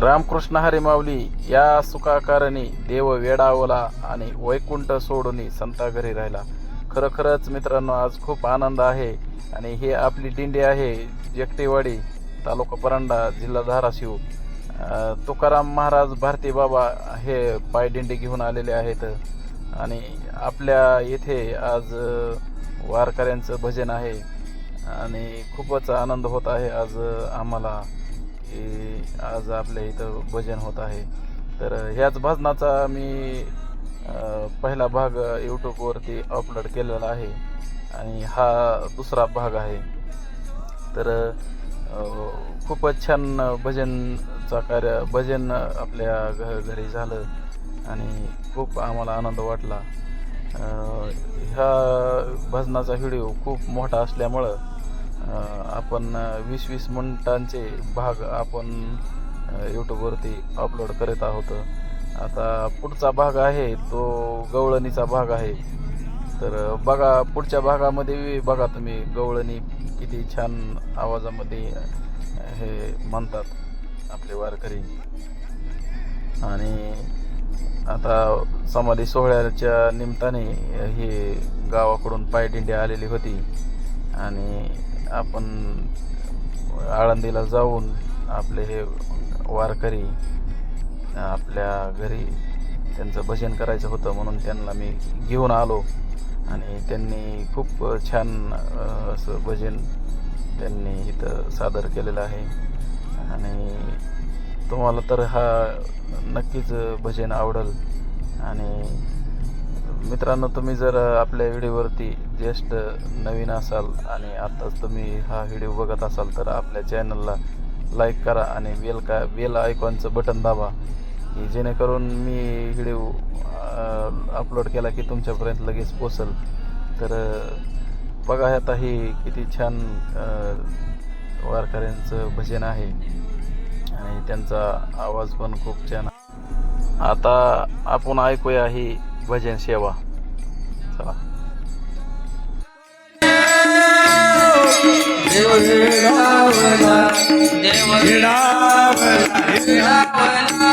रामकृष्ण हरिमावली या सुखाकारणी देव वेडावला आणि वैकुंठ सोडून संता घरी राहिला. खरोखरच मित्रांनो आज खूप आनंद आहे आणि हे आपली दिंडी आहे जगटेवाडी तालुका परांडा जिल्हा धाराशिव. तुकाराम महाराज भारती बाबा हे पायदिंडी घेऊन आलेले आहेत आणि आपल्या येथे आज वारकऱ्यांचं भजन आहे आणि खूपच आनंद होत आहे आज आम्हाला. की आज आपल्या इथं भजन होत आहे. तर ह्याच भजनाचा मी पहिला भाग यूट्यूबवरती अपलोड केलेला आहे आणि हा दुसरा भाग आहे. तर खूपच छान भजनचा कार्य भजन आपल्या घ घरी झालं आणि खूप आम्हाला आनंद वाटला. ह्या भजनाचा व्हिडिओ खूप मोठा असल्यामुळं आपण वीस वीस मिनटांचे भाग आपण यूट्यूबवरती अपलोड करत आहोत. आता पुढचा भाग आहे तो गवळणीचा भाग आहे. तर बघा पुढच्या भागामध्ये बघा तुम्ही गवळणी किती छान आवाजामध्ये हे म्हणतात आपले वारकरी. आणि आता समाधी सोहळ्याच्या निमित्ताने हे गावाकडून पायदिंडी आलेली होती. आणि आपण आळंदीला जाऊन आपले हे वारकरी आपल्या घरी त्यांचं भजन करायचं होतं म्हणून त्यांना मी घेऊन आलो. आणि त्यांनी खूप छान असं भजन त्यांनी इथं सादर केलेलं आहे. आणि तुम्हाला तर हा नक्कीच भजन आवडेल. आणि मित्रांनो तुम्ही जर आपल्या व्हिडिओवरती ज्येष्ठ नवीन असाल आणि आत्ताच तुम्ही हा व्हिडिओ बघत असाल तर आपल्या चॅनलला लाईक करा आणि बेल का बेल आयकॉनचं बटन दाबा. की जेणेकरून मी व्हिडिओ अपलोड केला की तुमच्यापर्यंत लगेच पोचल तर बघा आता ही किती छान वारकऱ्यांचं भजन आहे. आणि त्यांचा आवाज पण खूप छान आहे. आता आपण ऐकूया ही भजन सेवा. देव विडावला देव विडावला विडावला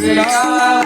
देव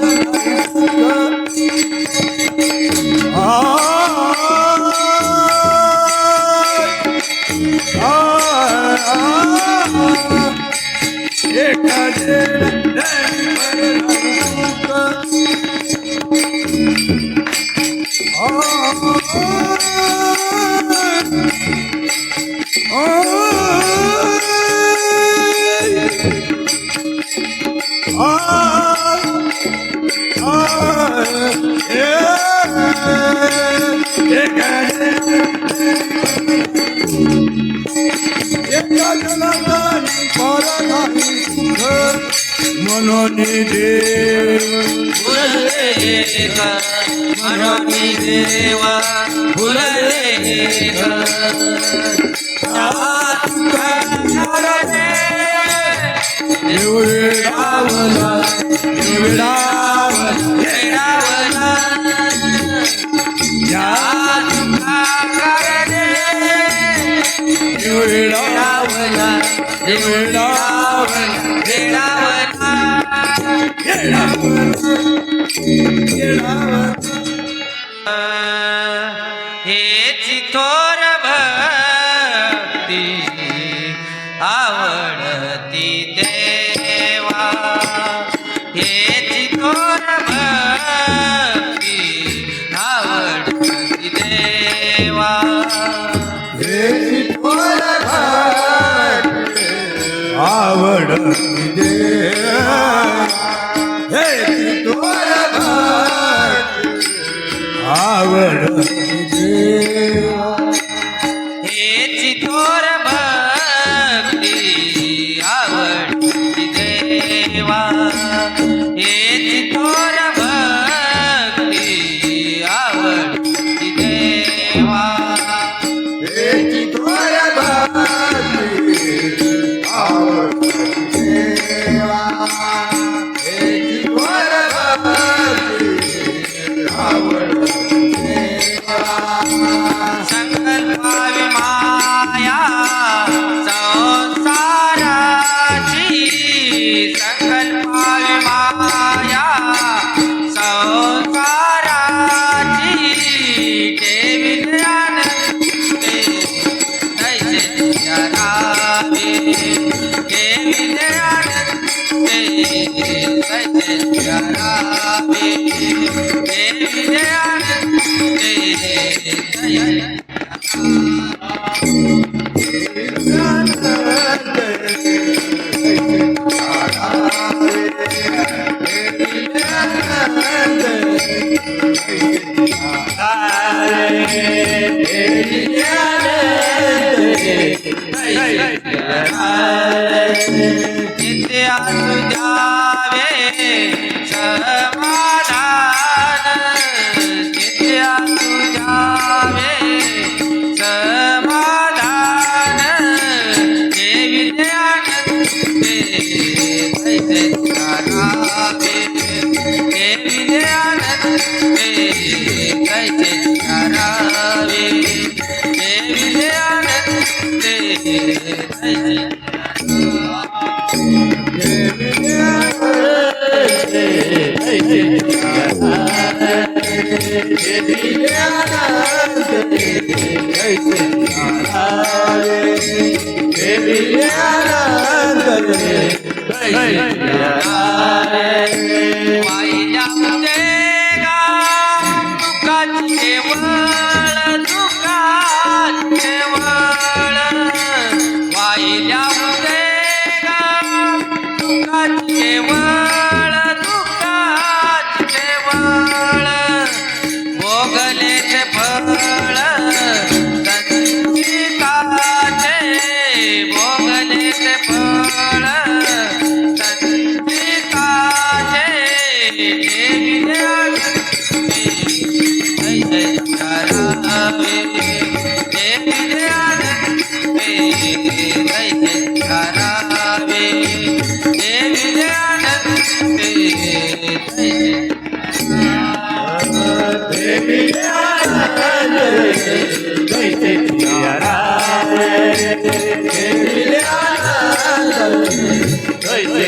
Thank you. मनोजी देव मनोजी देवा देवळावला देवळावला या देवळावला देवळावला देवळावला हे चितोर भर आवड म्हणजे. विजय आवड विजय Hare Yeah. Hola. Hey,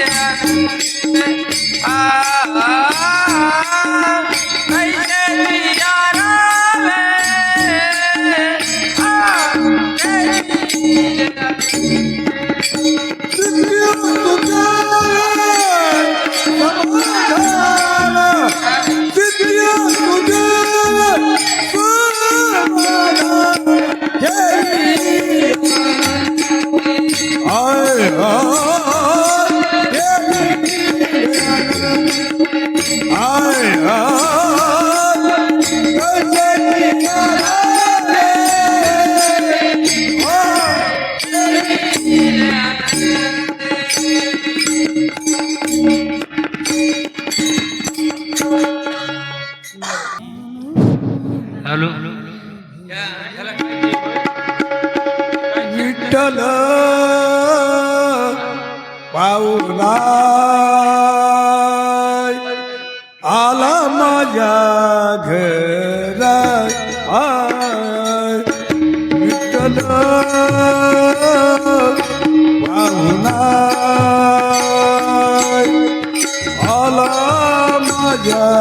yeah.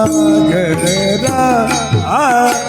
माझ्या घरा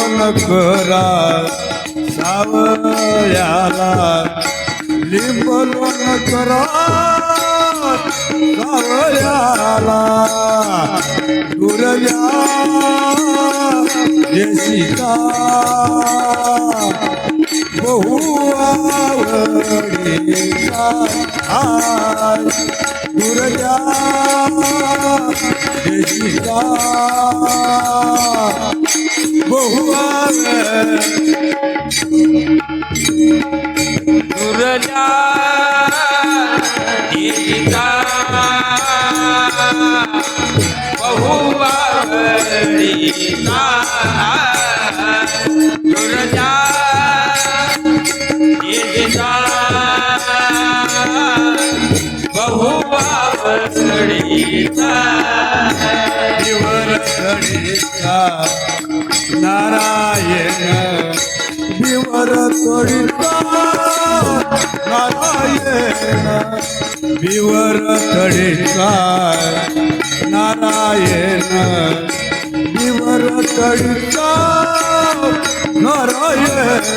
लिंबलोन करा सावळ्याला लिंबलोन करा सावळ्याला दुरल्या देशिका बहु आवडीचा आय दुर्या देशिका बहु दुर्या गीता बहुवावडीता दुर्या गीता बहुवावडीता विवरतडीचा नारायण विवरतडीचा नारायण विवरतडीचा नारायण विवरतडीचा नारायण.